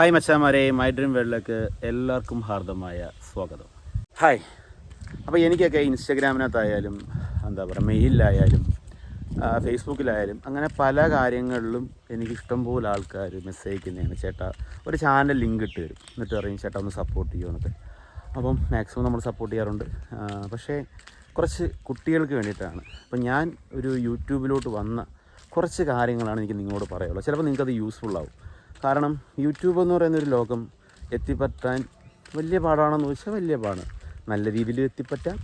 Hi മച്ചാമാരെ. My dream വേൾഡിലേക്ക് എല്ലാവർക്കും ഹാർദമായ സ്വാഗതം. ഹായ് അപ്പോൾ എനിക്കൊക്കെ ഇൻസ്റ്റഗ്രാമിനകത്തായാലും എന്താ പറയുക മെയിലിലായാലും ഫേസ്ബുക്കിലായാലും അങ്ങനെ പല കാര്യങ്ങളിലും എനിക്ക് ഇഷ്ടംപോലെ ആൾക്കാർ മെസ്സേജ് അയക്കുന്നതാണ്. ചേട്ടാ ഒരു ചാനൽ ലിങ്ക് ഇട്ട് തരും. എന്നിട്ട് പറയും ചേട്ടാ ഒന്ന് സപ്പോർട്ട് ചെയ്യുമെന്നൊക്കെ അപ്പം മാക്സിമം നമ്മൾ സപ്പോർട്ട് ചെയ്യാറുണ്ട്. പക്ഷേ കുറച്ച് കുട്ടികൾക്ക് വേണ്ടിയിട്ടാണ്. അപ്പം ഞാൻ ഒരു യൂട്യൂബിലോട്ട് വന്ന കുറച്ച് കാര്യങ്ങളാണ് എനിക്ക് നിങ്ങളോട് പറയുള്ളൂ ചിലപ്പോൾ നിങ്ങൾക്കത് യൂസ്ഫുൾ ആവും. കാരണം യൂട്യൂബ് എന്ന് പറയുന്ന ഒരു ലോകം എത്തിപ്പെട്ടാൻ വലിയ പാടാണെന്ന് ചോദിച്ചാൽ വലിയ പാടാണ് നല്ല രീതിയിൽ എത്തിപ്പറ്റാൻ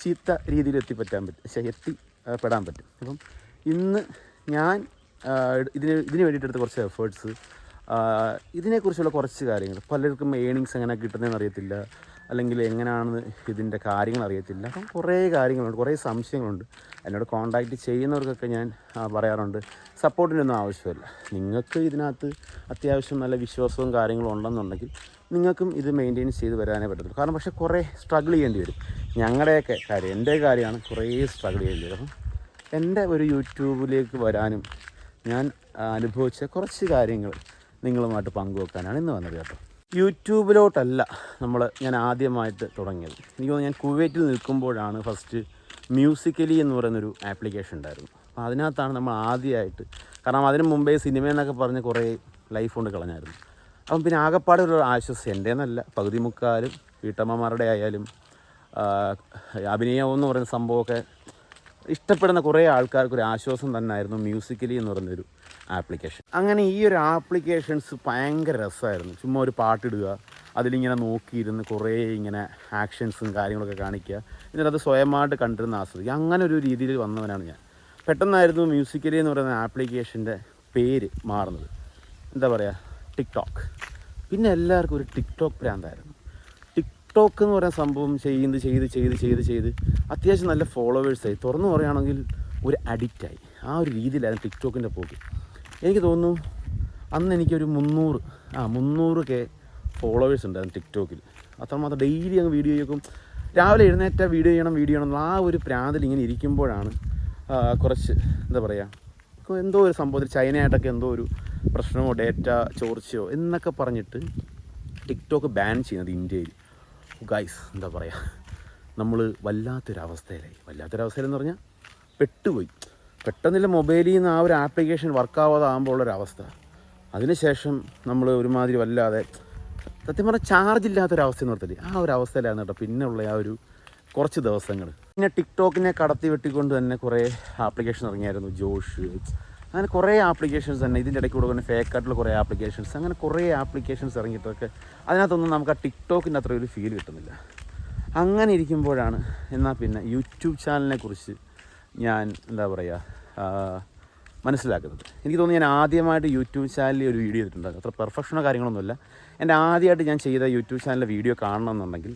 ചീത്ത രീതിയിൽ എത്തിപ്പറ്റാൻ പറ്റും. പക്ഷേ എത്തിപ്പെടാൻ പറ്റും. അപ്പം ഇന്ന് ഞാൻ ഇതിന് ഇതിന് വേണ്ടിയിട്ട് എടുത്ത കുറച്ച് എഫേർട്സ് ഇതിനെക്കുറിച്ചുള്ള കുറച്ച് കാര്യങ്ങൾ. പലർക്കും ഏണിങ്സ് എങ്ങനെ കിട്ടുന്നതെന്ന് അറിയത്തില്ല. അല്ലെങ്കിൽ എങ്ങനെയാണെന്ന് ഇതിന്റെ കാര്യങ്ങൾ അറിയത്തില്ല. അപ്പം കുറേ കാര്യങ്ങളുണ്ട് കുറേ സംശയങ്ങളുണ്ട്. എന്നോട് കോണ്ടാക്ട് ചെയ്യുന്നവർക്കൊക്കെ ഞാൻ പറയാറുണ്ട് സപ്പോർട്ടിനൊന്നും ആവശ്യമില്ല. നിങ്ങൾക്ക് ഇതിനകത്ത് അത്യാവശ്യം നല്ല വിശ്വാസവും കാര്യങ്ങളും ഉണ്ടെന്നുണ്ടെങ്കിൽ നിങ്ങൾക്കും ഇത് മെയിന്റെയിൻ ചെയ്ത് വരാനേ പറ്റത്തുള്ളൂ. കാരണം പക്ഷേ കുറേ സ്ട്രഗിൾ ചെയ്യേണ്ടി വരും. ഞങ്ങളുടെയൊക്കെ കാര്യം എന്റെ കാര്യമാണ് കുറേ സ്ട്രഗിൾ ചെയ്യേണ്ടി വരും. അപ്പം എന്റെ ഒരു യൂട്യൂബിലേക്ക് വരാനും ഞാൻ അനുഭവിച്ച കുറച്ച് കാര്യങ്ങൾ നിങ്ങളുമായിട്ട് പങ്കുവെക്കാനാണ് ഇന്ന് വന്നത് കേട്ടോ. യൂട്യൂബിലോട്ടല്ല നമ്മൾ ഞാൻ ആദ്യമായിട്ട് തുടങ്ങിയത്. എനിക്ക് ഞാൻ കുവൈറ്റിൽ നിൽക്കുമ്പോഴാണ് ഫസ്റ്റ് മ്യൂസിക്കലി എന്ന് പറയുന്നൊരു ആപ്ലിക്കേഷൻ ഉണ്ടായിരുന്നു അപ്പോൾ അതിനകത്താണ് നമ്മൾ ആദ്യമായിട്ട് കാരണം അതിന് മുമ്പേ സിനിമ എന്നൊക്കെ പറഞ്ഞ് കുറേ ലൈഫ് കൊണ്ട് കളഞ്ഞായിരുന്നു. അപ്പം പിന്നെ ആകപ്പാടെ ഒരു ആശ്വാസം എന്റെ എന്നല്ല പകുതി മുക്കാലും വീട്ടമ്മമാരുടെ ആയാലും അഭിനയം എന്ന് പറയുന്ന സംഭവമൊക്കെ ഇഷ്ടപ്പെടുന്ന കുറേ ആൾക്കാർക്ക് ഒരു ആശ്വാസം തന്നെയായിരുന്നു മ്യൂസിക്കലി എന്ന് പറയുന്നൊരു ആപ്ലിക്കേഷൻ. അങ്ങനെ ഈ ഒരു ആപ്ലിക്കേഷൻസ് ഭയങ്കര രസമായിരുന്നു. ചുമ്മാ ഒരു പാട്ടിടുക അതിലിങ്ങനെ നോക്കിയിരുന്ന് കുറേ ഇങ്ങനെ ആക്ഷൻസും കാര്യങ്ങളൊക്കെ കാണിക്കുക. എന്നിട്ട് അത് സ്വയമായിട്ട് കണ്ടിരുന്ന ആസ്വദിക്കുക. അങ്ങനെ ഒരു രീതിയിൽ വന്നവനാണ് ഞാൻ. പെട്ടെന്നായിരുന്നു മ്യൂസിക്കലി എന്ന് പറയുന്ന ആപ്ലിക്കേഷന്റെ പേര് മാറുന്നത്. എന്താ പറയുക ടിക്ടോക്ക്. പിന്നെ എല്ലാവർക്കും ഒരു ടിക്ടോക്ക് പ്രാന്തായിരുന്നു ടിക്ടോക്ക് എന്ന് പറയുന്ന സംഭവം ചെയ്ത് ചെയ്ത് ചെയ്ത് ചെയ്ത് ചെയ്ത് അത്യാവശ്യം നല്ല ഫോളോവേഴ്സായി തുറന്നു പറയുകയാണെങ്കിൽ ഒരു അഡിക്റ്റായി ആ ഒരു രീതിയിലായിരുന്നു ടിക്ടോക്കിന്റെ പോക്ക്. എനിക്ക് തോന്നുന്നു അന്ന് എനിക്കൊരു മുന്നൂറ് ആ മുന്നൂറ് കെ ഫോളോവേഴ്സ് ഉണ്ടായിരുന്നു ടിക്ടോക്കിൽ. അത്രമാത്രം ഡെയിലി അങ്ങ് വീഡിയോ ചെയ്യും. രാവിലെ എഴുന്നേറ്റ വീഡിയോ ചെയ്യണം വീഡിയോ ചെയ്യണം ആ ഒരു പ്രാന്തിൽ ഇങ്ങനെ ഇരിക്കുമ്പോഴാണ് കുറച്ച് എന്താ പറയുക എന്തോ ഒരു സംഭവത്തിൽ ചൈനയായിട്ടൊക്കെ എന്തോ ഒരു പ്രശ്നമോ ഡേറ്റ ചോർച്ചയോ എന്നൊക്കെ പറഞ്ഞിട്ട് ടിക്ടോക്ക് ബാൻ ചെയ്യുന്നത് ഇന്ത്യയിൽ. ഗൈസ് എന്താ പറയുക നമ്മൾ വല്ലാത്തൊരവസ്ഥയിലായി. വല്ലാത്തൊരവസ്ഥയിലെന്ന് പറഞ്ഞാൽ പെട്ടുപോയി. പെട്ടെന്നില്ല മൊബൈലിൽ നിന്ന് ആ ഒരു ആപ്ലിക്കേഷൻ വർക്കാവാതാകുമ്പോൾ ഉള്ളൊരവസ്ഥ അതിനുശേഷം നമ്മൾ ഒരുമാതിരി വല്ലാതെ സത്യം പറഞ്ഞാൽ ചാർജ് ഇല്ലാത്തൊരവസ്ഥ പറഞ്ഞാൽ ആ ഒരു അവസ്ഥയിലായിരുന്നു കേട്ടോ പിന്നെ ഉള്ള ആ ഒരു കുറച്ച് ദിവസങ്ങൾ. പിന്നെ ടിക്ടോക്കിനെ കടത്തി വെട്ടിക്കൊണ്ട് തന്നെ കുറേ ആപ്ലിക്കേഷൻ ഇറങ്ങിയായിരുന്നു ജോഷ് അങ്ങനെ കുറേ ആപ്ലിക്കേഷൻസ് തന്നെ ഇതിന്റെ ഇടയ്ക്ക് കൂടെ തന്നെ ഫേക്ക് ആയിട്ടുള്ള കുറേ ആപ്ലിക്കേഷൻസ് അങ്ങനെ കുറേ ആപ്ലിക്കേഷൻസ് ഇറങ്ങിയിട്ടൊക്കെ അതിനകത്തൊന്നും നമുക്ക് ആ ടിക്ടോക്കിന്റെ അത്ര ഒരു ഫീൽ കിട്ടുന്നില്ല. അങ്ങനെ ഇരിക്കുമ്പോഴാണ് എന്നാൽ പിന്നെ യൂട്യൂബ് ചാനലിനെ കുറിച്ച് ഞാൻ എന്താ പറയുക മനസ്സിലാക്കുന്നത്. എനിക്ക് തോന്നുന്നു ഞാൻ ആദ്യമായിട്ട് യൂട്യൂബ് ചാനലിൽ ഒരു വീഡിയോ ചെയ്തിട്ടുണ്ടായിരുന്നു അത്ര പെർഫെക്ഷനോ കാര്യങ്ങളൊന്നുമില്ല. എന്റെ ആദ്യമായിട്ട് ഞാൻ ചെയ്ത യൂട്യൂബ് ചാനലിലെ വീഡിയോ കാണണമെന്നുണ്ടെങ്കിൽ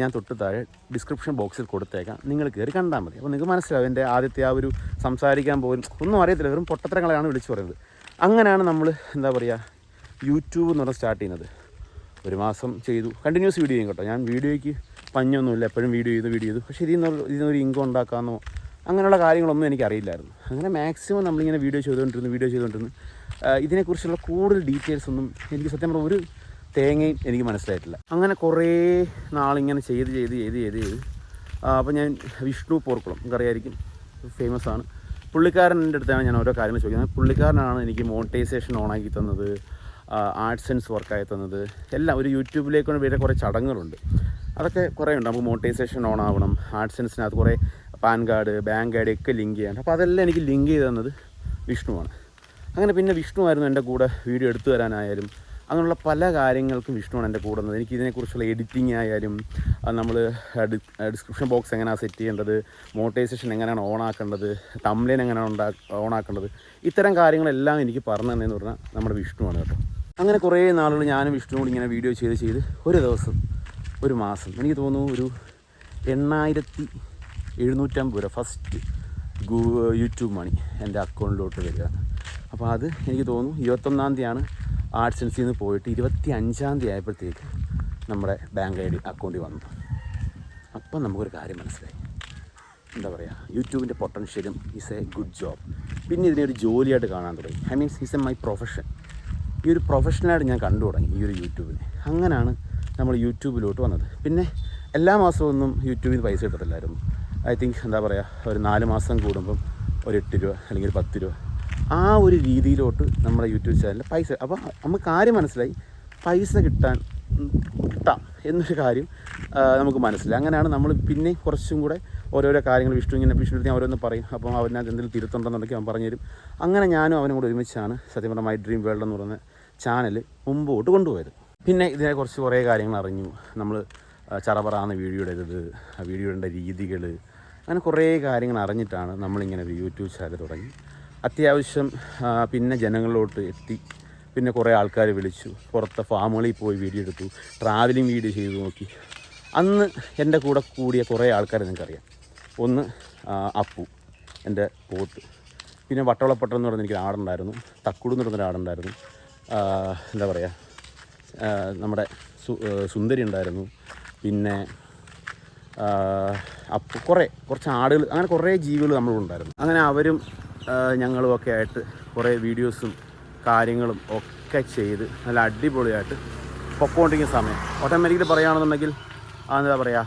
ഞാൻ തൊട്ട് താഴെ ഡിസ്ക്രിപ്ഷൻ ബോക്സിൽ കൊടുത്തേക്കാം. നിങ്ങൾ കയറി കണ്ടാൽ മതി. അപ്പോൾ നിങ്ങൾക്ക് മനസ്സിലാവും എന്റെ ആദ്യത്തെ ആ ഒരു സംസാരിക്കാൻ പോലും ഒന്നും അറിയത്തില്ല. വെറും പൊട്ടത്തരങ്ങളാണ് വിളിച്ചു പറയുന്നത്. അങ്ങനെയാണ് നമ്മൾ എന്താ പറയുക യൂട്യൂബ് എന്ന് പറഞ്ഞാൽ സ്റ്റാർട്ട് ചെയ്യുന്നത്. ഒരു മാസം ചെയ്തു. കണ്ടിന്യൂസ് വീഡിയോ ചെയ്യും കേട്ടോ. ഞാൻ വീഡിയോയ്ക്ക് പഞ്ഞൊന്നുമില്ല. എപ്പോഴും വീഡിയോ ചെയ്തു വീഡിയോ ചെയ്തു. പക്ഷേ ഇതിൽ നിന്ന് ഇതിൽ നിന്നൊരു ഇൻകം ഉണ്ടാക്കാമെന്നോ അങ്ങനെയുള്ള കാര്യങ്ങളൊന്നും എനിക്കറിയില്ലായിരുന്നു. അങ്ങനെ മാക്സിമം നമ്മളിങ്ങനെ വീഡിയോ ചെയ്തുകൊണ്ടിരുന്നു വീഡിയോ ചെയ്തുകൊണ്ടിരുന്നു. ഇതിനെക്കുറിച്ചുള്ള കൂടുതൽ ഡീറ്റെയിൽസ് ഒന്നും എനിക്ക് സത്യം പറഞ്ഞാൽ ഒരു തേങ്ങയും എനിക്ക് മനസ്സിലായിട്ടില്ല. അങ്ങനെ കുറേ നാളിങ്ങനെ ചെയ്ത് ചെയ്ത് ചെയ്ത് ചെയ്ത് ചെയ്ത് അപ്പോൾ ഞാൻ വിഷ്ണു പോർക്കുളം നിങ്ങൾക്കറിയായിരിക്കും ഫേമസ് ആണ്. പുള്ളിക്കാരന്റെ അടുത്താണ് ഞാൻ ഓരോ കാര്യങ്ങൾ ചോദിക്കുന്നത്. പുള്ളിക്കാരനാണ് എനിക്ക് മോണിറ്റൈസേഷൻ ഓണാക്കി തന്നത് ആർട്സ് സെൻസ് വർക്കായി തന്നത് എല്ലാം ഒരു യൂട്യൂബിലേക്ക് വേറെ കുറേ ചടങ്ങുകളുണ്ട്. അതൊക്കെ കുറേ ഉണ്ട്. നമുക്ക് മോണിറ്റൈസേഷൻ ഓൺ ആവണം ആർട്സ് സെൻസിനകത്ത് കുറേ PAN card bank I D ഒക്കെ ലിങ്ക് ചെയ്യാൻ. അപ്പോൾ അതെല്ലാം എനിക്ക് ലിങ്ക് ചെയ്ത് തന്നത് വിഷ്ണുവാണ്. അങ്ങനെ പിന്നെ വിഷ്ണു ആയിരുന്നു എന്റെ കൂടെ വീഡിയോ എടുത്തു തരാനായാലും അങ്ങനെയുള്ള പല കാര്യങ്ങൾക്കും വിഷ്ണുവാണ് എന്റെ കൂടെ നിന്നത് എനിക്ക് ഇതിനെക്കുറിച്ചുള്ള എഡിറ്റിംഗ് ആയാലും നമ്മൾ ഡിസ്ക്രിപ്ഷൻ ബോക്സ് എങ്ങനെയാണ് സെറ്റ് ചെയ്യേണ്ടത് മോട്ടൈസേഷൻ എങ്ങനെയാണ് ഓൺ ആക്കേണ്ടത് തംലൈൻ എങ്ങനെയാണ് ഉണ്ടാ ഓൺ ആക്കേണ്ടത് ഇത്തരം കാര്യങ്ങളെല്ലാം എനിക്ക് പറഞ്ഞു തന്നതെന്ന് പറഞ്ഞാൽ നമ്മുടെ വിഷ്ണുവാണ് കേട്ടോ. അങ്ങനെ കുറേ നാളുകൾ ഞാനും വിഷ്ണു ഇങ്ങനെ വീഡിയോ ചെയ്ത് ചെയ്ത് ഒരു ദിവസം ഒരു മാസം എനിക്ക് തോന്നുന്നു ഒരു എണ്ണായിരത്തി എഴുന്നൂറ്റമ്പത് രൂപ. ഫസ്റ്റ് ഗൂ യൂട്യൂബ് മണി എന്റെ അക്കൗണ്ടിലോട്ട് വരിക. അപ്പോൾ അത് എനിക്ക് തോന്നുന്നു ഇരുപത്തൊന്നാം തീയതിയാണ് ആർട്സ് എൻസിൽ നിന്ന് പോയിട്ട് ഇരുപത്തി അഞ്ചാം തീയതി ആയപ്പോഴത്തേക്ക് നമ്മുടെ ബാങ്ക് ഐ ഡി അക്കൗണ്ടിൽ വന്നു. അപ്പം നമുക്കൊരു കാര്യം മനസ്സിലായി. എന്താ പറയുക യൂട്യൂബിന്റെ പൊട്ടൻഷ്യലും ഈസ് എ ഗുഡ് ജോബ് പിന്നെ ഇതിനെ ഒരു ജോലിയായിട്ട് കാണാൻ തുടങ്ങി. I means is a my profession ഈ ഒരു പ്രൊഫഷനായിട്ട് ഞാൻ കണ്ടു തുടങ്ങി ഈ ഒരു യൂട്യൂബിനെ അങ്ങനെയാണ് നമ്മൾ യൂട്യൂബിലോട്ട് വന്നത്. പിന്നെ എല്ലാ മാസവും ഒന്നും യൂട്യൂബിൽ നിന്ന് പൈസ കിട്ടത്തില്ലായിരുന്നു. ഐ തിങ്ക് എന്താ പറയുക ഒരു നാല് മാസം കൂടുമ്പം ഒരു എട്ട് രൂപ അല്ലെങ്കിൽ പത്ത് രൂപ. ആ ഒരു രീതിയിലോട്ട് നമ്മുടെ യൂട്യൂബ് ചാനലിൽ പൈസ അപ്പോൾ നമുക്ക് കാര്യം മനസ്സിലായി പൈസ കിട്ടാൻ കിട്ടാം എന്നൊരു കാര്യം നമുക്ക് മനസ്സിലായി. അങ്ങനെയാണ് നമ്മൾ പിന്നെ കുറച്ചും കൂടെ ഓരോരോ കാര്യങ്ങൾ വിഷ്ണു ഇങ്ങനെ വിഷ്ണു ഞാൻ ഓരോന്ന് പറയും. അപ്പം അവനകത്ത് എന്തെങ്കിലും തിരുത്തുണ്ടെന്നുണ്ടെങ്കിൽ അവൻ പറഞ്ഞു തരും അങ്ങനെ ഞാനും അവനും കൂടെ ഒരുമിച്ചാണ് സത്യം പറഞ്ഞാൽ മൈ ഡ്രീം വേൾഡ് എന്ന് പറയുന്ന ചാനൽ മുമ്പോട്ട് കൊണ്ടുപോയത്. പിന്നെ ഇതിനെക്കുറിച്ച് കുറേ കാര്യങ്ങൾ അറിഞ്ഞു. നമ്മൾ ചറപറാന്ന് വീഡിയോ ഇടരുത് വീഡിയോ ഇടേണ്ട രീതികൾ അങ്ങനെ കുറേ കാര്യങ്ങൾ അറിഞ്ഞിട്ടാണ് നമ്മളിങ്ങനെ ഒരു യൂട്യൂബ് ചാനൽ തുടങ്ങി. അത്യാവശ്യം പിന്നെ ജനങ്ങളിലോട്ട് എത്തി. പിന്നെ കുറേ ആൾക്കാർ വിളിച്ചു. പുറത്തെ ഫാമുകളിൽ പോയി വീഡിയോ എടുത്തു. ട്രാവലിംഗ് വീഡിയോ ചെയ്തു നോക്കി. അന്ന് എന്റെ കൂടെ കൂടിയ കുറേ ആൾക്കാർ നിങ്ങൾക്കറിയാം. ഒന്ന് അപ്പു എന്റെ പോത്ത്. പിന്നെ വട്ടവളപ്പട്ടം എന്ന് പറഞ്ഞ എനിക്ക് ആടുണ്ടായിരുന്നു. തക്കുടു എന്ന് പറഞ്ഞൊരു ആടുണ്ടായിരുന്നു. എന്താ പറയുക നമ്മുടെ സുന്ദരി ഉണ്ടായിരുന്നു. പിന്നെ ആ, അപ്പ് കുറേ കുറച്ച് ആടുകൾ അങ്ങനെ കുറേ ജീവികൾ നമ്മളുണ്ടായിരുന്നു അങ്ങനെ അവരും ഞങ്ങളും ഒക്കെ ആയിട്ട് കുറേ വീഡിയോസും കാര്യങ്ങളും ഒക്കെ ചെയ്ത് നല്ല അടിപൊളിയായിട്ട് പൊക്കോണ്ടിരിക്കുന്ന സമയം. ഓട്ടോമാറ്റിക്കലി പറയുകയാണെന്നുണ്ടെങ്കിൽ എന്താ പറയുക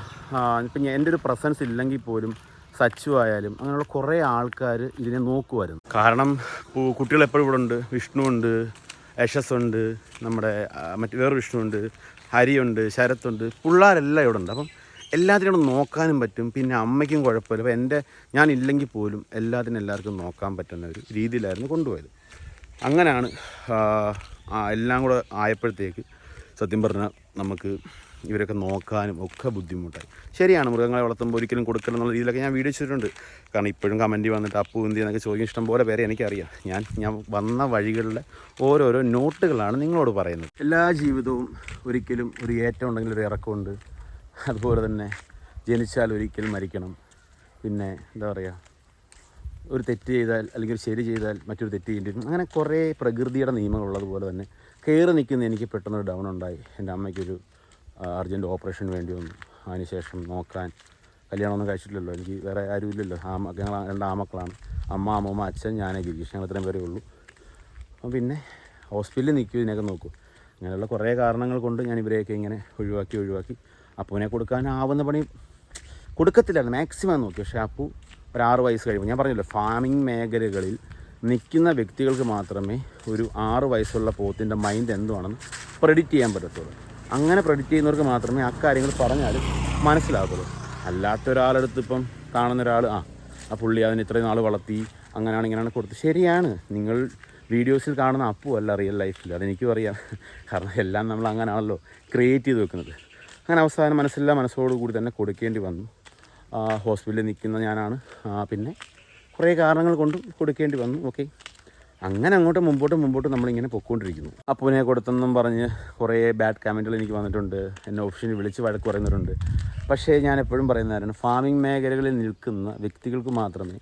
ഇപ്പം എന്റെ ഒരു പ്രസൻസ് ഇല്ലെങ്കിൽ പോലും സച്ചു ആയാലും അങ്ങനെയുള്ള കുറേ ആൾക്കാർ ഇതിനെ നോക്കുമായിരുന്നു കാരണം കുട്ടികൾ എപ്പോഴും ഇവിടെ ഉണ്ട്. വിഷ്ണു ഉണ്ട് യശസ് ഉണ്ട് നമ്മുടെ മറ്റ് വേറെ വിഷ്ണു ഉണ്ട് ഹരിയുണ്ട് ശരത്തുണ്ട് പിള്ളേരെല്ലാം ഇവിടെ ഉണ്ട്. അപ്പം എല്ലാത്തിനും നോക്കാനും പറ്റും. പിന്നെ അമ്മയ്ക്കും കുഴപ്പമില്ല. അപ്പോൾ എന്റെ ഞാൻ ഇല്ലെങ്കിൽ പോലും എല്ലാത്തിനും എല്ലാവർക്കും നോക്കാൻ പറ്റുന്ന ഒരു രീതിയിലായിരുന്നു കൊണ്ടുപോയത്. അങ്ങനെയാണ് എല്ലാം കൂടെ ആയപ്പോഴത്തേക്ക് സത്യം പറഞ്ഞാൽ നമുക്ക് ഇവരൊക്കെ നോക്കാനും ഒക്കെ ബുദ്ധിമുട്ടായി. ശരിയാണ് മൃഗങ്ങളെ വളർത്തുമ്പോൾ ഒരിക്കലും കൊടുക്കണം എന്നുള്ള രീതിയിലൊക്കെ ഞാൻ വീഡിയോ ചെയ്തിട്ടുണ്ട് കാരണം ഇപ്പോഴും കമന്റ് വന്നിട്ട് അപ്പു എന്തി എന്നൊക്കെ ചോദിക്കും ഇഷ്ടം പോലെ പേരെ എനിക്കറിയാം. ഞാൻ ഞാൻ വന്ന വഴികളിലെ ഓരോരോ നോട്ടുകളാണ് നിങ്ങളോട് പറയുന്നത്. എല്ലാ ജീവിതവും ഒരിക്കലും ഒരു ഏറ്റം ഉണ്ടെങ്കിൽ ഒരു ഇറക്കമുണ്ട്. അതുപോലെ തന്നെ ജനിച്ചാൽ ഒരിക്കൽ മരിക്കണം. പിന്നെ എന്താ പറയുക ഒരു തെറ്റ് ചെയ്താൽ അല്ലെങ്കിൽ ഒരു ശരി ചെയ്താൽ മറ്റൊരു തെറ്റ് ചെയ്യേണ്ടി വരും. അങ്ങനെ കുറേ പ്രകൃതിയുടെ നിയമങ്ങളുള്ളതുപോലെ തന്നെ കയറി നിൽക്കുന്ന എനിക്ക് പെട്ടെന്നൊരു ഡൗൺ ഉണ്ടായി. എന്റെ അമ്മയ്ക്കൊരു അർജന്റ് ഓപ്പറേഷൻ വേണ്ടി വന്നു. അതിനുശേഷം നോക്കാൻ കല്യാണമൊന്നും കഴിച്ചിട്ടില്ലല്ലോ. എനിക്ക് വേറെ ആരും ഇല്ലല്ലോ. ആ രണ്ട് ആമക്കളാണ്. അമ്മ അമ്മമ്മ അച്ഛൻ ഞാനേ ഗിരീഷ് ഞങ്ങൾ ഇത്രയും പേരേ ഉള്ളൂ. അപ്പം പിന്നെ ഹോസ്പിറ്റലിൽ നിൽക്കും ഇതിനൊക്കെ നോക്കും. അങ്ങനെയുള്ള കുറേ കാരണങ്ങൾ കൊണ്ട് ഞാൻ ഇവരെയൊക്കെ ഇങ്ങനെ ഒഴിവാക്കി ഒഴിവാക്കി. അപ്പൂനെ കൊടുക്കാനാവുന്ന പണി കൊടുക്കത്തില്ലായിരുന്നു. മാക്സിമം നോക്കി. പക്ഷേ അപ്പു ഒരു ആറ് വയസ്സ് കഴിയുമ്പോൾ ഞാൻ പറഞ്ഞല്ലോ ഫാമിംഗ് മേഖലകളിൽ നിൽക്കുന്ന വ്യക്തികൾക്ക് മാത്രമേ ഒരു ആറ് വയസ്സുള്ള പോത്തിന്റെ മൈൻഡ് എന്തുവാണെന്ന് പ്രെഡിക്റ്റ് ചെയ്യാൻ പറ്റത്തുള്ളൂ. അങ്ങനെ പ്രെഡിക്റ്റ് ചെയ്യുന്നവർക്ക് മാത്രമേ അക്കാര്യങ്ങൾ പറഞ്ഞാലും മനസ്സിലാകത്തുള്ളൂ. അല്ലാത്ത ഒരാളെടുത്ത് ഇപ്പം കാണുന്ന ഒരാൾ ആ ആ പുള്ളി അതിന് ഇത്രയും നാൾ വളർത്തി അങ്ങനെയാണ് ഇങ്ങനെയാണ് കൊടുത്ത്. ശരിയാണ്. നിങ്ങൾ വീഡിയോസിൽ കാണുന്ന അപ്പു അല്ല റിയൽ ലൈഫിൽ അതെനിക്കും അറിയാം. കാരണം എല്ലാം നമ്മൾ അങ്ങനെയാണല്ലോ ക്രിയേറ്റ് ചെയ്ത് വെക്കുന്നത്. അങ്ങനെ അവസാനം മനസ്സില്ല മനസ്സോടുകൂടി തന്നെ കൊടുക്കേണ്ടി വന്നു. ഹോസ്പിറ്റലിൽ നിൽക്കുന്ന ഞാനാണ്. പിന്നെ കുറേ കാരണങ്ങൾ കൊണ്ടും കൊടുക്കേണ്ടി വന്നു. ഓക്കെ. അങ്ങനെ അങ്ങോട്ട് മുമ്പോട്ട് മുമ്പോട്ട് നമ്മളിങ്ങനെ പൊയ്ക്കൊണ്ടിരിക്കുന്നു. അപ്പൂനെ കൊടുത്തെന്നും പറഞ്ഞ് കുറേ ബാഡ് കമന്റുകൾ എനിക്ക് വന്നിട്ടുണ്ട്. എന്നെ ഓപ്ഷനിൽ വിളിച്ച് വഴക്ക് പറയുന്നവരുണ്ട്. പക്ഷേ ഞാൻ എപ്പോഴും പറയുന്നതാണ് ഫാമിംഗ് മേഖലകളിൽ നിൽക്കുന്ന വ്യക്തികൾക്ക് മാത്രമേ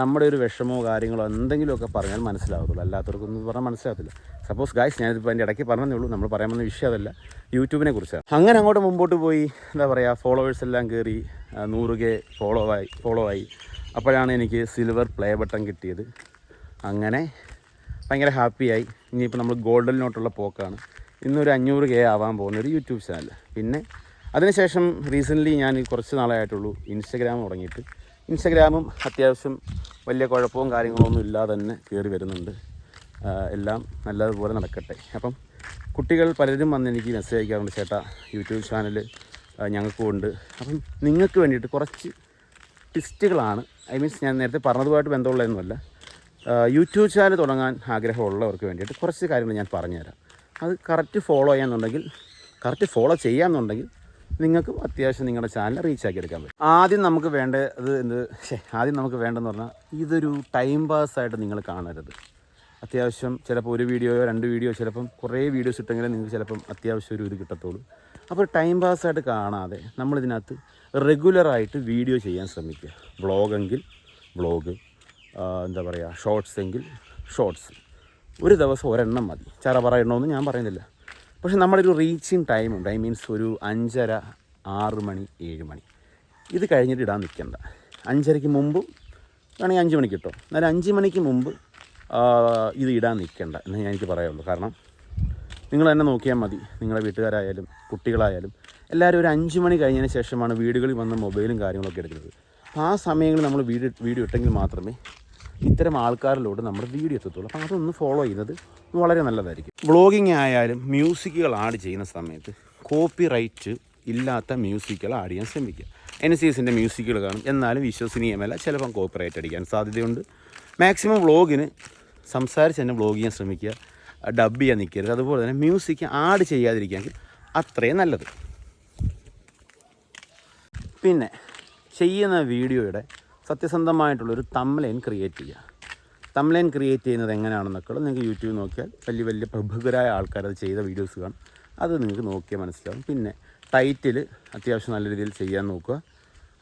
നമ്മുടെ ഒരു വിഷമോ കാര്യങ്ങളോ എന്തെങ്കിലുമൊക്കെ പറഞ്ഞാൽ മനസ്സിലാവത്തുള്ളൂ. അല്ലാത്തവർക്കൊന്നും പറഞ്ഞാൽ മനസ്സിലാകത്തില്ല സപ്പോസ് ഗായ്സ് ഞാനിപ്പോൾ അതിന്റെ ഇടയ്ക്ക് പറഞ്ഞതേ ഉള്ളൂ. നമ്മൾ പറയാൻ വന്ന വിഷയം അതല്ല. യൂട്യൂബിനെ കുറിച്ചാണ്. അങ്ങനെ അങ്ങോട്ട് മുമ്പോട്ട് പോയി എന്താ പറയുക ഫോളോവേഴ്സ് എല്ലാം കയറി നൂറ് കെ ഫോളോ ആയി ഫോളോ ആയി. അപ്പോഴാണ് എനിക്ക് സിൽവർ പ്ലേ ബട്ടൺ കിട്ടിയത്. അങ്ങനെ ഭയങ്കര ഹാപ്പിയായി ഇനിയിപ്പോൾ നമ്മൾ ഗോൾഡിനോട്ടുള്ള പോക്കാണ്. ഇന്നൊരു അഞ്ഞൂറ് കെ ആവാൻ പോകുന്ന ഒരു യൂട്യൂബ് ചാനൽ പിന്നെ അതിനുശേഷം റീസെന്റ്ലി ഞാൻ കുറച്ച് നാളായിട്ടുള്ളൂ ഇൻസ്റ്റഗ്രാം തുടങ്ങിയിട്ട്. ഇൻസ്റ്റഗ്രാമും അത്യാവശ്യം വലിയ കുഴപ്പവും കാര്യങ്ങളൊന്നും ഇല്ലാതെ തന്നെ കയറി വരുന്നുണ്ട്. എല്ലാം നല്ലതുപോലെ നടക്കട്ടെ. അപ്പം കുട്ടികൾ പലരും വന്ന് എനിക്ക് മെസ്സേജ് അയക്കാറുണ്ട് ചേട്ടാ യൂട്യൂബ് ചാനൽ ഞങ്ങൾക്കും ഉണ്ട് അപ്പം നിങ്ങൾക്ക് വേണ്ടിയിട്ട് കുറച്ച് ടിസ്റ്റുകളാണ് ഐ മീൻസ് ഞാൻ നേരത്തെ പറഞ്ഞതുമായിട്ട് ബന്ധമുള്ളതൊന്നുമല്ല. യൂട്യൂബ് ചാനൽ തുടങ്ങാൻ ആഗ്രഹമുള്ളവർക്ക് വേണ്ടിയിട്ട് കുറച്ച് കാര്യങ്ങൾ ഞാൻ പറഞ്ഞുതരാം. അത് കറക്റ്റ് ഫോളോ ചെയ്യാന്നുണ്ടെങ്കിൽ കറക്റ്റ് ഫോളോ ചെയ്യാമെന്നുണ്ടെങ്കിൽ നിങ്ങൾക്കും അത്യാവശ്യം നിങ്ങളുടെ ചാനൽ റീച്ച് ആക്കി എടുക്കാൻ പറ്റും. ആദ്യം നമുക്ക് വേണ്ടത് എന്ത്? ആദ്യം നമുക്ക് വേണ്ടതെന്ന് പറഞ്ഞാൽ ഇതൊരു ടൈം പാസ് ആയിട്ട് നിങ്ങൾ കാണരുത്. അത്യാവശ്യം ചിലപ്പോൾ ഒരു വീഡിയോയോ രണ്ട് വീഡിയോ ചിലപ്പം കുറേ വീഡിയോസ് ഇട്ടെങ്കിലും നിങ്ങൾക്ക് ചിലപ്പം അത്യാവശ്യം ഒരു ഇത് കിട്ടത്തുള്ളൂ. അപ്പോൾ ടൈം പാസ്സായിട്ട് കാണാതെ നമ്മളിതിനകത്ത് റെഗുലറായിട്ട് വീഡിയോ ചെയ്യാൻ ശ്രമിക്കുക. വ്ളോഗെങ്കിൽ വ്ളോഗ് എന്താ പറയുക ഷോർട്സ് എങ്കിൽ ഷോർട്സ് ഒരു ദിവസം ഒരെണ്ണം മതി. ചറ പറയണമെന്ന് ഞാൻ പറയുന്നില്ല. പക്ഷെ നമ്മുടെ ഒരു റീച്ചിങ് ടൈമുണ്ട് ഐ മീൻസ് ഒരു അഞ്ചര ആറ് മണി ഏഴ് മണി. ഇത് കഴിഞ്ഞിട്ട് ഇടാൻ നിൽക്കണ്ട. അഞ്ചരയ്ക്ക് മുമ്പ് വേണമെങ്കിൽ അഞ്ച് മണിക്ക് കിട്ടും എന്നാലും അഞ്ച് മണിക്ക് മുമ്പ് ഇത് ഇടാൻ നിൽക്കണ്ട എന്ന് ഞാൻ എനിക്ക് പറയുള്ളൂ കാരണം നിങ്ങൾ തന്നെ നോക്കിയാൽ മതി. നിങ്ങളുടെ വീട്ടുകാരായാലും കുട്ടികളായാലും എല്ലാവരും ഒരു അഞ്ച് മണി കഴിഞ്ഞതിന് ശേഷമാണ് വീടുകളിൽ വന്ന് മൊബൈലും കാര്യങ്ങളൊക്കെ എടുക്കുന്നത്. ആ സമയങ്ങളിൽ നമ്മൾ വീഡിയോ വീഡിയോ ഇട്ടെങ്കിൽ മാത്രമേ ഇത്തരം ആൾക്കാരിലൂടെ നമ്മുടെ വീഡിയോ എത്തത്തുള്ളൂ. അപ്പോൾ അതൊന്ന് ഫോളോ ചെയ്യുന്നത് വളരെ നല്ലതായിരിക്കും. വ്ളോഗിങ് ആയാലും മ്യൂസിക്കുകൾ ആഡ് ചെയ്യുന്ന സമയത്ത് കോപ്പി റൈറ്റ് ഇല്ലാത്ത മ്യൂസിക്കുകൾ ആഡ് ചെയ്യാൻ ശ്രമിക്കുക. എൻ സി എസിന്റെ മ്യൂസിക്കുകൾ കാണും. എന്നാലും വിശ്വസനീയമല്ല ചിലപ്പം കോപ്പി റൈറ്റ് അടിക്കാൻ സാധ്യതയുണ്ട്. മാക്സിമം വ്ളോഗിന് സംസാരിച്ച് തന്നെ വ്ളോഗ് ചെയ്യാൻ ശ്രമിക്കുക ഡബ് ചെയ്യാൻ നിൽക്കരുത്. അതുപോലെ തന്നെ മ്യൂസിക് ആഡ് ചെയ്യാതിരിക്കുകയെങ്കിൽ അത്രയും നല്ലത്. പിന്നെ ചെയ്യുന്ന വീഡിയോയുടെ സത്യസന്ധമായിട്ടുള്ളൊരു തംലൈൻ ക്രിയേറ്റ് ചെയ്യുക. തംലൈൻ ക്രിയേറ്റ് ചെയ്യുന്നത് എങ്ങനെയാണെന്നൊക്കെ നിങ്ങൾക്ക് യൂട്യൂബ് നോക്കിയാൽ വലിയ വലിയ പ്രഭുഖരായ ആൾക്കാർ അത് ചെയ്ത വീഡിയോസ് കാണും. അത് നിങ്ങൾക്ക് നോക്കിയാൽ മനസ്സിലാവും. പിന്നെ ടൈറ്റിൽ അത്യാവശ്യം നല്ല രീതിയിൽ ചെയ്യാൻ നോക്കുക.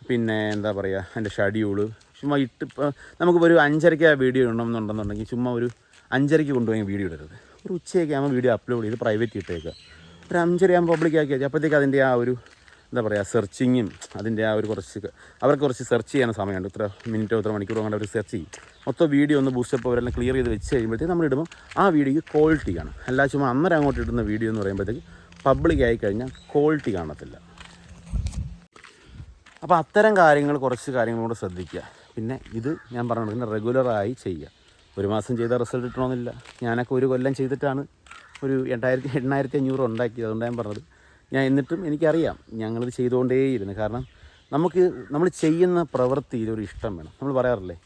പിന്നെ എന്താ പറയുക എന്റെ ഷെഡ്യൂൾ ചുമ്മാ ഇട്ട് നമുക്കിപ്പോൾ ഒരു അഞ്ചരയ്ക്ക് ആ വീഡിയോ ഇടണമെന്നുണ്ടെന്നുണ്ടെങ്കിൽ ചുമ്മാ ഒരു അഞ്ചരയ്ക്ക് കൊണ്ടുപോയി വീഡിയോ ഇടരുത്. ഒരു ഉച്ചയൊക്കെ ആകുമ്പോൾ വീഡിയോ അപ്ലോഡ് ചെയ്ത് പ്രൈവറ്റ് ഇട്ടേക്കുക. ഒരു അഞ്ചര ആകുമ്പോൾ പബ്ലിക് ആക്കി വെച്ചാൽ അപ്പോഴത്തേക്ക് അതിന്റെ ആ ഒരു എന്താ പറയുക സെർച്ചിങ്ങും അതിന്റെ ആ ഒരു കുറച്ച് അവർക്ക് കുറച്ച് സെർച്ച് ചെയ്യാൻ സമയമുണ്ട്. ഇത്ര മിനിറ്റോ ഇത്ര മണിക്കൂറോ അങ്ങനെ അവർ സെർച്ച് ചെയ്യും. മൊത്തം വീഡിയോ ഒന്ന് ബൂസ്റ്റപ്പ് അവരെല്ലാം ക്ലിയർ ചെയ്ത് വെച്ച് കഴിയുമ്പോഴത്തേക്ക് നമ്മൾ ഇടുമ്പോൾ ആ വീഡിയോയ്ക്ക് ക്വാളിറ്റി കാണും. അല്ല ചുമ്മാ അന്നേരം അങ്ങോട്ട് ഇടുന്ന വീഡിയോ എന്ന് പറയുമ്പോഴത്തേക്ക് പബ്ലിക് ആയി കഴിഞ്ഞാൽ ക്വാളിറ്റി കാണത്തില്ല. അപ്പോൾ അത്തരം കാര്യങ്ങൾ കുറച്ച് കാര്യങ്ങളോട് ശ്രദ്ധിക്കുക. പിന്നെ ഇത് ഞാൻ പറഞ്ഞു പറഞ്ഞത് റെഗുലറായി ചെയ്യുക. ഒരു മാസം ചെയ്ത റിസൾട്ട് കിട്ടണമെന്നില്ല. ഞാനൊക്കെ ഒരു കൊല്ലം ചെയ്തിട്ടാണ് ഒരു എട്ടായിരത്തി എണ്ണായിരത്തി അഞ്ഞൂറ് ഉണ്ടാക്കിയത്. അതുകൊണ്ട് ഞാൻ പറഞ്ഞത്. ഞാൻ എന്നിട്ടും എനിക്കറിയാം ഞങ്ങളിത് ചെയ്തുകൊണ്ടേയിരുന്നു. കാരണം നമുക്ക് നമ്മൾ ചെയ്യുന്ന പ്രവൃത്തിയിൽ ഒരു ഇഷ്ടം വേണം. നമ്മൾ പറയാറില്ലേ?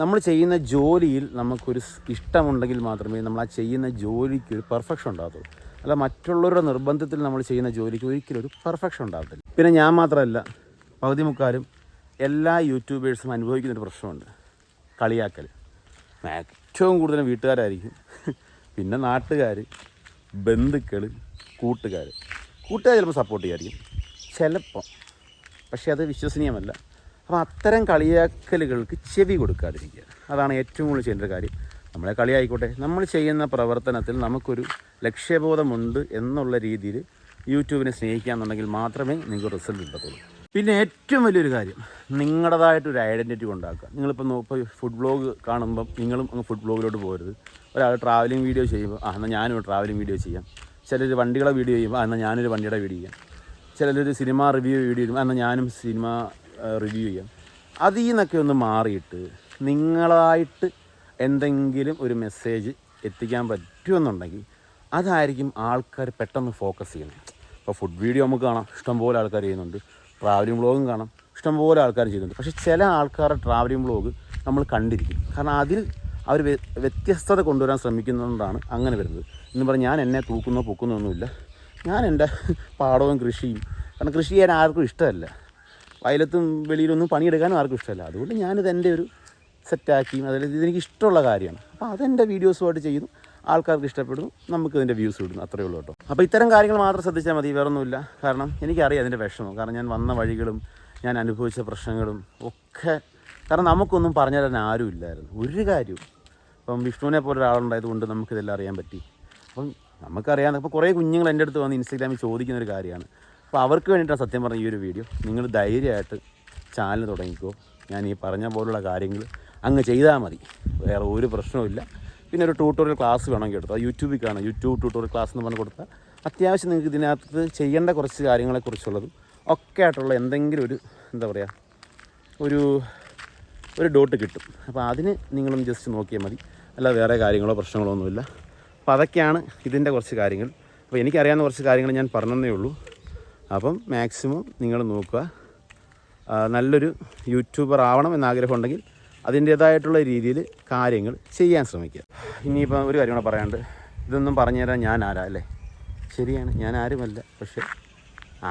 നമ്മൾ ചെയ്യുന്ന ജോലിയിൽ നമുക്കൊരു ഇഷ്ടമുണ്ടെങ്കിൽ മാത്രമേ നമ്മൾ ആ ചെയ്യുന്ന ജോലിക്ക് ഒരു പെർഫെക്ഷൻ ഉണ്ടാകത്തുള്ളൂ. അല്ല മറ്റുള്ളവരുടെ നിർബന്ധത്തിൽ നമ്മൾ ചെയ്യുന്ന ജോലിക്ക് ഒരിക്കലും ഒരു പെർഫെക്ഷൻ ഉണ്ടാകത്തില്ല. പിന്നെ ഞാൻ മാത്രമല്ല പകുതി മുക്കാലും എല്ലാ യൂട്യൂബേഴ്സും അനുഭവിക്കുന്ന ഒരു പ്രശ്നമുണ്ട്. കളിയാക്കൽ ഏറ്റവും കൂടുതൽ വീട്ടുകാരായിരിക്കും. പിന്നെ നാട്ടുകാർ ബന്ധുക്കൾ കൂട്ടുകാർ കൂട്ടുകാർ ചിലപ്പോൾ സപ്പോർട്ട് ചെയ്യായിരിക്കും. ചിലപ്പം. പക്ഷേ അത് വിശ്വസനീയമല്ല. അപ്പോൾ അത്തരം കളിയാക്കലുകൾക്ക് ചെവി കൊടുക്കാതിരിക്കുക. അതാണ് ഏറ്റവും കൂടുതൽ ചെയ്യേണ്ട കാര്യം. നമ്മളെ കളിയായിക്കോട്ടെ നമ്മൾ ചെയ്യുന്ന പ്രവർത്തനത്തിൽ നമുക്കൊരു ലക്ഷ്യബോധമുണ്ട് എന്നുള്ള രീതിയിൽ യൂട്യൂബിനെ സ്നേഹിക്കാന്നുണ്ടെങ്കിൽ മാത്രമേ നിങ്ങൾക്ക് റിസൾട്ട് കിട്ടത്തുള്ളൂ. പിന്നെ ഏറ്റവും വലിയൊരു കാര്യം നിങ്ങളുടേതായിട്ടൊരു ഐഡന്റിറ്റി ഉണ്ടാക്കുക. നിങ്ങളിപ്പോൾ ഇപ്പോൾ ഫുഡ് ബ്ലോഗ് കാണുമ്പം നിങ്ങളും അങ്ങ് ഫുഡ് ബ്ലോഗിലോട്ട് പോകരുത്. ഒരാൾ ട്രാവലിംഗ് വീഡിയോ ചെയ്യുമ്പോൾ ആ എന്നാൽ ഞാനും ഒരു ട്രാവലിംഗ് വീഡിയോ ചെയ്യാം. ചിലർ വണ്ടികളെ വീഡിയോ ചെയ്യുമ്പോൾ എന്നാൽ ഞാനൊരു വണ്ടിയുടെ വീഡിയോ ചെയ്യാം. ചിലരൊരു സിനിമ റിവ്യൂ വീഡിയോ ചെയ്യുമ്പോൾ എന്നാൽ ഞാനും സിനിമ റിവ്യൂ ചെയ്യാം. അതിൽ നിന്നൊക്കെ ഒന്ന് മാറിയിട്ട് നിങ്ങളായിട്ട് എന്തെങ്കിലും ഒരു മെസ്സേജ് എത്തിക്കാൻ പറ്റുമെന്നുണ്ടെങ്കിൽ അതായിരിക്കും ആൾക്കാർ പെട്ടെന്ന് ഫോക്കസ് ചെയ്യുന്നത്. ഇപ്പോൾ ഫുഡ് വീഡിയോ നമുക്ക് കാണാം. ഇഷ്ടംപോലെ ആൾക്കാർ ചെയ്യുന്നുണ്ട്. ട്രാവലിംഗ് വ്ളോഗും കാണാം. ഇഷ്ടംപോലെ ആൾക്കാർ ചെയ്യുന്നുണ്ട്. പക്ഷേ ചില ആൾക്കാരുടെ ട്രാവലിംഗ് വ്ളോഗ് നമ്മൾ കണ്ടിരിക്കും. കാരണം അതിൽ അവർ വ്യ- വ്യത്യസ്തത കൊണ്ടുവരാൻ ശ്രമിക്കുന്നതുകൊണ്ടാണ് അങ്ങനെ വരുന്നത്. എന്ന് പറഞ്ഞാൽ ഞാൻ എന്നെ തൂക്കുന്നോ പൊക്കുന്നോ ഒന്നുമില്ല ഞാൻ എന്റെ പാടവും കൃഷിയും കാരണം കൃഷി ചെയ്യാൻ ആർക്കും ഇഷ്ടമല്ല. വയലത്തും വെളിയിലൊന്നും പണിയെടുക്കാനും ആർക്കും ഇഷ്ടമല്ല. അതുകൊണ്ട് ഞാനിത് എന്റെ ഒരു സെറ്റാക്കിയും അതിൽ ഇതെനിക്ക് ഇഷ്ടമുള്ള കാര്യമാണ്. അപ്പോൾ അതെന്റെ വീഡിയോസുമായിട്ട് ചെയ്യുന്നു. ആൾക്കാർക്ക് ഇഷ്ടപ്പെടുന്നു. നമുക്ക് ഇതിന്റെ വ്യൂസ് കിട്ടുന്നു. അത്രയേ ഉള്ളൂ കേട്ടോ. അപ്പോൾ ഇത്തരം കാര്യങ്ങൾ മാത്രം ശ്രദ്ധിച്ചാൽ മതി. വേറൊന്നുമില്ല. കാരണം എനിക്കറിയാം അതിന്റെ വിഷമം. കാരണം ഞാൻ വന്ന വഴികളും ഞാൻ അനുഭവിച്ച പ്രശ്നങ്ങളും ഒക്കെ കാരണം നമുക്കൊന്നും പറഞ്ഞു തരാൻ ആരും ഇല്ലായിരുന്നു. ഒരു കാര്യവും ഇപ്പം വിഷ്ണുവിനെ പോലെ ഒരാളുണ്ടായത് കൊണ്ട് നമുക്കിതെല്ലാം അറിയാൻ പറ്റി. അപ്പം നമുക്കറിയാം ഇപ്പോൾ കുറേ കുഞ്ഞുങ്ങൾ എന്റെ അടുത്ത് വന്ന് ഇൻസ്റ്റാഗ്രാമിൽ ചോദിക്കുന്ന ഒരു കാര്യമാണ്. അപ്പോൾ അവർക്ക് വേണ്ടിയിട്ടാണ് സത്യം പറഞ്ഞ ഈ ഒരു വീഡിയോ. നിങ്ങൾ ധൈര്യമായിട്ട് ചാനൽ തുടങ്ങിക്കോ. ഞാൻ ഈ പറഞ്ഞ പോലുള്ള കാര്യങ്ങൾ അങ്ങ് ചെയ്താൽ മതി. വേറെ ഒരു പ്രശ്നവുമില്ല പിന്നെ ഒരു ട്യൂട്ടോറിയൽ ക്ലാസ് വേണമെങ്കിൽ എടുത്താൽ യൂട്യൂബിൽ കാണാം. യൂട്യൂബ് ട്യൂട്ടോറിയൽ ക്ലാസ് എന്ന് പറഞ്ഞ് കൊടുത്താൽ അത്യാവശ്യം നിങ്ങൾക്ക് ഇതിനകത്ത് ചെയ്യേണ്ട കുറച്ച് കാര്യങ്ങളെക്കുറിച്ചുള്ളതും ഒക്കെ ആയിട്ടുള്ള എന്തെങ്കിലും ഒരു എന്താ പറയുക ഒരു ഒരു ഡോട്ട് കിട്ടും. അപ്പോൾ അതിന് നിങ്ങളും ജസ്റ്റ് നോക്കിയാൽ മതി. അല്ല വേറെ കാര്യങ്ങളോ പ്രശ്നങ്ങളോ ഒന്നുമില്ല. അപ്പോൾ അതൊക്കെയാണ് ഇതിന്റെ കുറച്ച് കാര്യങ്ങൾ. അപ്പോൾ എനിക്കറിയാവുന്ന കുറച്ച് കാര്യങ്ങൾ ഞാൻ പറഞ്ഞതേ ഉള്ളൂ. അപ്പം മാക്സിമം നിങ്ങൾ നോക്കുക. നല്ലൊരു യൂട്യൂബർ ആവണം എന്നാഗ്രഹം ഉണ്ടെങ്കിൽ അതിന്റേതായിട്ടുള്ള രീതിയിൽ കാര്യങ്ങൾ ചെയ്യാൻ ശ്രമിക്കുക. ഇനിയിപ്പോൾ ഒരു കാര്യം കൂടെ പറയാണ്ട് ഇതൊന്നും പറഞ്ഞു തരാൻ ഞാൻ ആരാ അല്ലേ? ശരിയാണ് ഞാൻ ആരുമല്ല. പക്ഷേ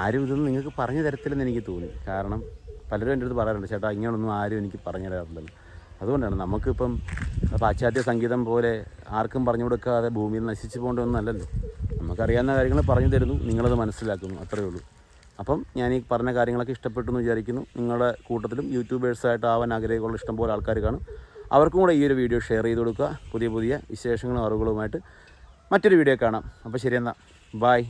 ആരും ഇതൊന്നും നിങ്ങൾക്ക് പറഞ്ഞു തരത്തില്ലെന്ന് എനിക്ക് തോന്നി. കാരണം പലരും എന്റെ അടുത്ത് പറയാറുണ്ട് ചേട്ടാ ഇങ്ങനെയൊന്നും ആരും എനിക്ക് പറഞ്ഞു തരാറില്ലെന്ന് അതുകൊണ്ടാണ് നമുക്കിപ്പം പാശ്ചാത്യ സംഗീതം പോലെ ആർക്കും പറഞ്ഞു കൊടുക്കാതെ ഭൂമിയിൽ നശിച്ചു പോകേണ്ടതൊന്നല്ലല്ലോ നമുക്കറിയാവുന്ന കാര്യങ്ങൾ പറഞ്ഞു തരുന്നു നിങ്ങളത് മനസ്സിലാക്കുന്നു അത്രയേ ഉള്ളൂ. അപ്പം ഞാൻ ഈ പറഞ്ഞ കാര്യങ്ങളൊക്കെ ഇഷ്ടപ്പെട്ടു എന്ന് വിചാരിക്കുന്നു. നിങ്ങളുടെ കൂട്ടത്തിലും യൂട്യൂബേഴ്സായിട്ട് ആവാൻ ആഗ്രഹമുള്ള ഇഷ്ടംപോലെ ആൾക്കാർ കാണും. അവർക്കും കൂടെ ഈ ഒരു വീഡിയോ ഷെയർ ചെയ്ത് കൊടുക്കുക. പുതിയ പുതിയ വിശേഷങ്ങളും അറിവുകളുമായിട്ട് മറ്റൊരു വീഡിയോ കാണാം. അപ്പോൾ ശരി എന്നാൽ ബായ്